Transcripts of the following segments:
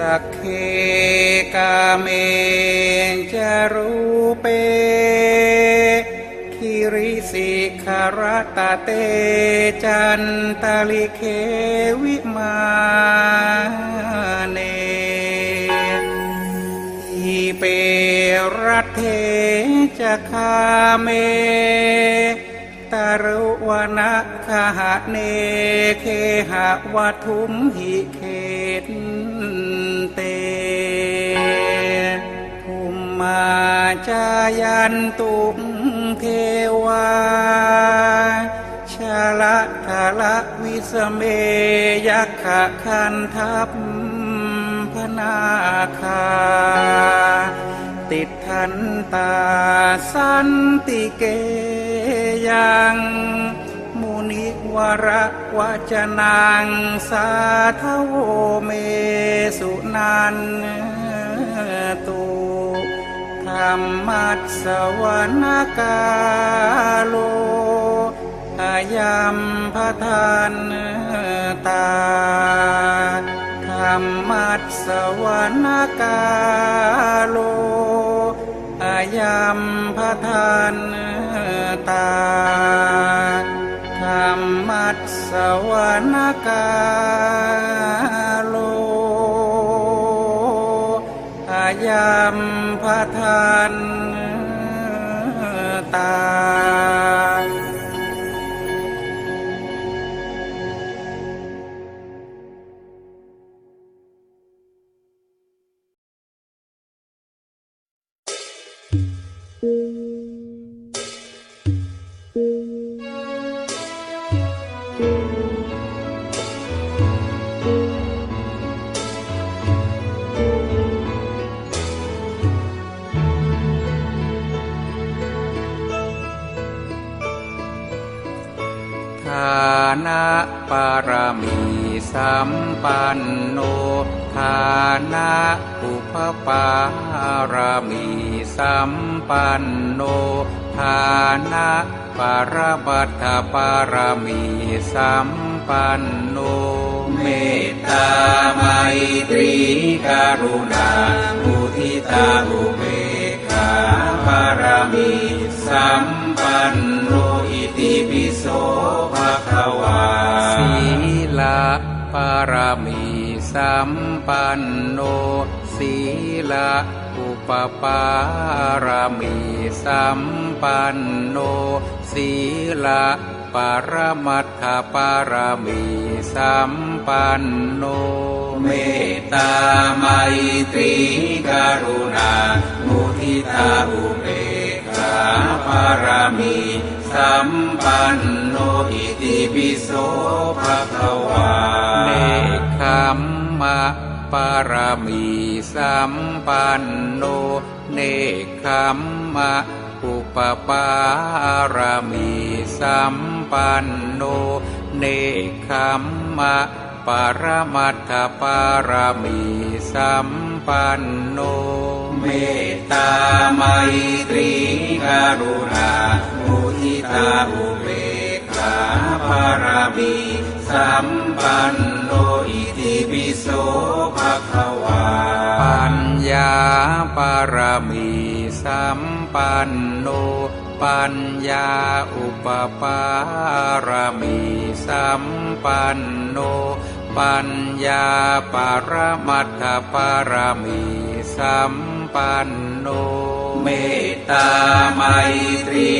สักเคกาเมจารูเปคิริสิขารตาเตจันตาลิเควิมาเนอีเปรัตเทจะคาเมตารุวนะคาหะเนเคหะวัทุมหิเขต มาจายันตุเทวาชาละทาละวิสเมยักขะคันทัพพนาคา ติดทันตาสันติเกยังมุนิวระวจนังสาทโวเมสุนันตุ รรมัสสวนกาโลอายัมพทานตาธรรมัสสวนกาโลอายัมพทานตาธรรมัสสวนกาโลามพระทานตาานะปารมีสัมปันโนฐานะอุปปารมีสัมปันโนฐานะปารมัตถปารมีสัมปันโนเมตตาไมตรีกรุณามุทิตาอุเบกขาปารมีารมีสัมปันโนสีลาอุปปารมีสัมปันโนสีลาปรมัตถปารมีสัมปันโน เมตตาไมตรีกรุณา มุทิตาอุเบกขาปารมีสัมปันโนอิติปิโสภะคะวา คขมมะปารมีสัมปันโนเนคขมมะอุปปารมีสัมปันโนเนคขมมะปรมัตถปารมีสัมปันโน เมตตาไมตรีกรุณามุทิตาอุเบกขาภารมี สัมปันโนอิติปิโสภะคะวา ปัญญาปารมีสัมปันโนปัญญาอุปปารมีสัมปันโนปัญญาปารมัตถปารมีสัมปันโนเมตตาไมตรี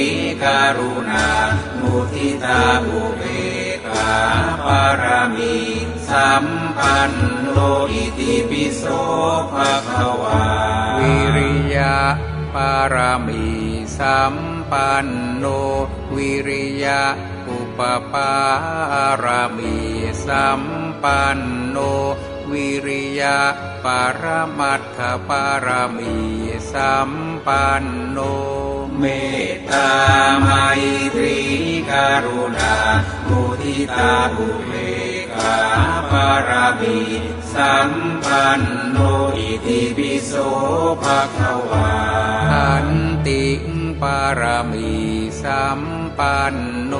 กรุณามุทิตาอุเบกขา ปารมีสัมปันโนอิติปิโสภะคะวา วิริยะปารมีสัมปันโนวิริยะอุปปารมีสัมปันโนวิริยะปรมัตถปารมีสัมปันโน เมตตาไมตรีกรุณามุทิตาอุเบกขาปารมีสัมปันโนอิติปิโสภะคะวาขันติปารมีสัมปันโน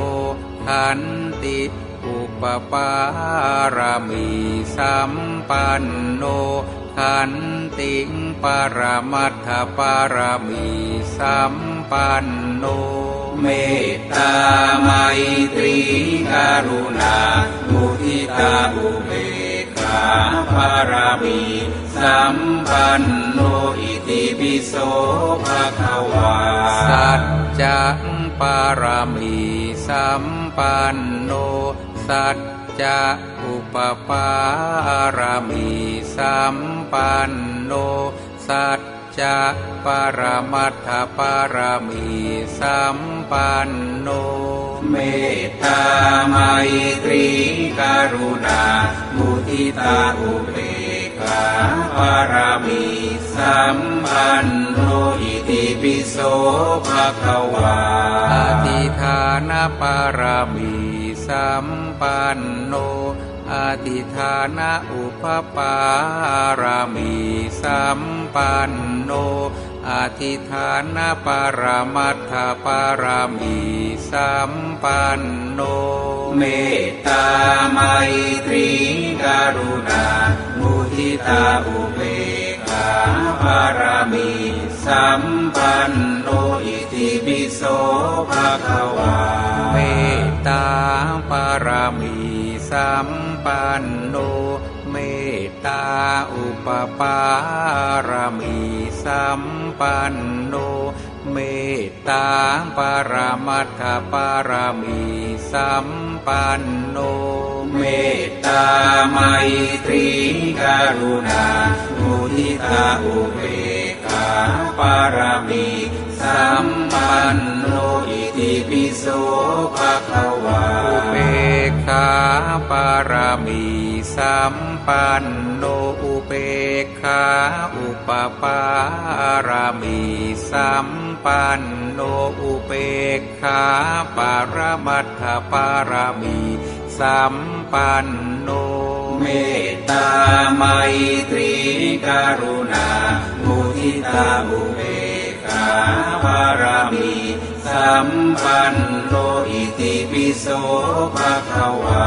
ขันติอุปปปารมีสัมปันโนขันติปรมัตถปารมีสัม ปันโน เมตตาไมตรีกรุณามุทิตาอุเบกขาปารมีสัมปันโนอิติปิโสภะคะวาสัจจังปารมีสัมปันโน สัจจะอุปปารมีสัมปันโน สัจ จะปรมัตถปารมีสัมปันโน เมตตาไมตรีกรุณา มุทิตาอุเบกขาปารมีสัมปันโนอิติปิโสภะคะวาอธิฐานปารมีสัมปันโนอธิฐานอุปปารมีสัมปัน โนอธิฐานะปรมัตถปารมีสัมปันโน เมตตาไมตรีกรุณา มุทิตาอุเบกขาปารมีสัมปันโนอิติปิโสภะคะวา เมตตาปารมีสัมปันโน เมตตาอุ ปปารมีสัมปันโน เมตตาปรมัตถปารมีสัมปันโน เมตตาไมตรีกรุณามุทิตาอุเบกขาปารมีสัมปันโนอิติปิโสภะคะวาอุเบกขาปารมีสัมปันโน ปารมีสัมปันโนอุเบกขาปารมัตถปารมีสัมปันโนเมตตาไมตรีกรุณามุทิตาอุเบกขาปารมีสัมปันโนอิติปิโสภะคะวา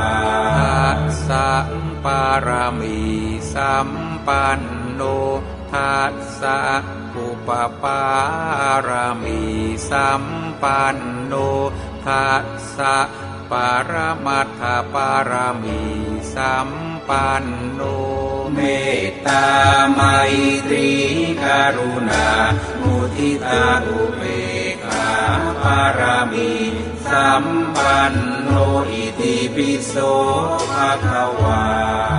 ทัสสะปารมีสัมปันโน ทัสสะอุปปารมีสัมปันโนทัสสะปารมัตถปารมีสัมปันโนเมตตาไมตรีกรุณา มุทิตาอุเบกขาปารมีสัมปันโนอิติปิโสภะคะวา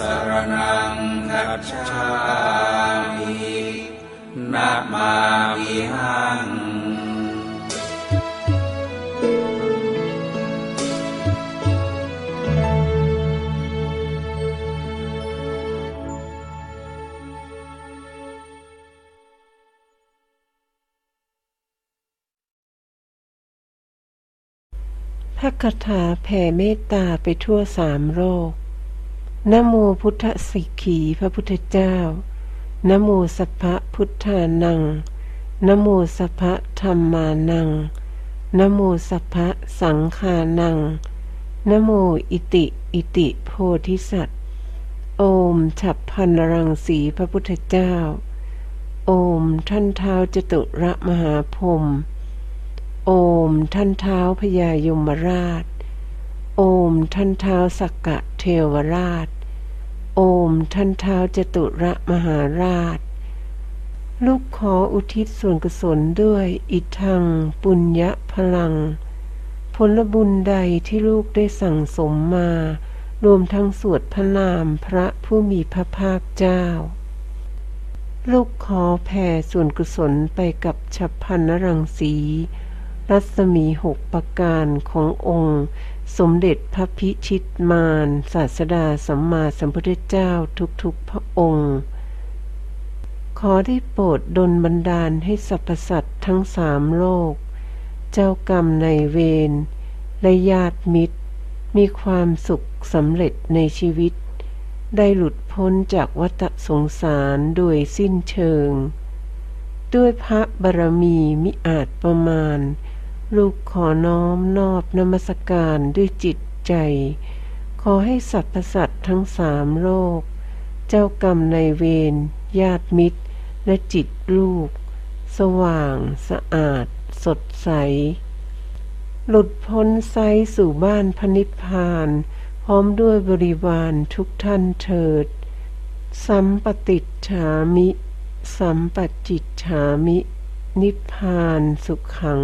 สรณังคัจฉามินะมามิหังพระคาถาแผ่เมตตาไปทั่วสามโลก นโมพุทธสิกขีพระพุทธเจ้านโมสัพพะพุทธานังนโมสัพพะธรรมานังนโมสัพพะสังขานังนโมอิติอิติโพธิสัตว์ โอมฉับพันรังสีพระพุทธเจ้า โอมท่านเท้าจตุระมหาพรมโอมท่านเท้าพญายมราช โอมท่านเท้าสักกะ เทวราช โอมท่านเท้าจตุระมหาราช ลูกขออุทิศส่วนกุศลด้วยอิทังปุญญพลัง ผลบุญใดที่ลูกได้สั่งสมมา รวมทั้งสวดพระนามพระผู้มีพระภาคเจ้า ลูกขอแผ่ส่วนกุศลไปกับฉับพันนรังสี รัศมีหกประการขององค์ สมเด็จพระพิชิตมารศาสดาสัมมาสัมพุทธเจ้าทุกๆพระองค์ ขอได้โปรดดลบันดาลให้สรรพสัตว์ทั้งสามโลก เจ้ากรรมในายเวรและญาติมิตร มีความสุขสำเร็จในชีวิต ได้หลุดพ้นจากวัฏสงสารโดยสิ้นเชิง ด้วยพระบารมีมิอาจประมาณ ลูกขอน้อมนอบนมัสการด้วยจิตใจ ขอให้สรรพสัตว์ทั้งสามโลก เจ้ากรรมในเวรญาติมิตร และจิตลูก สว่าง สะอาด สดใส หลุดพ้นไซสู่บ้านพระนิพพาน พร้อมด้วยบริวารทุกท่านเถิด สัมปติฉามิ สัมปจิจฉามิ นิพพานสุขขัง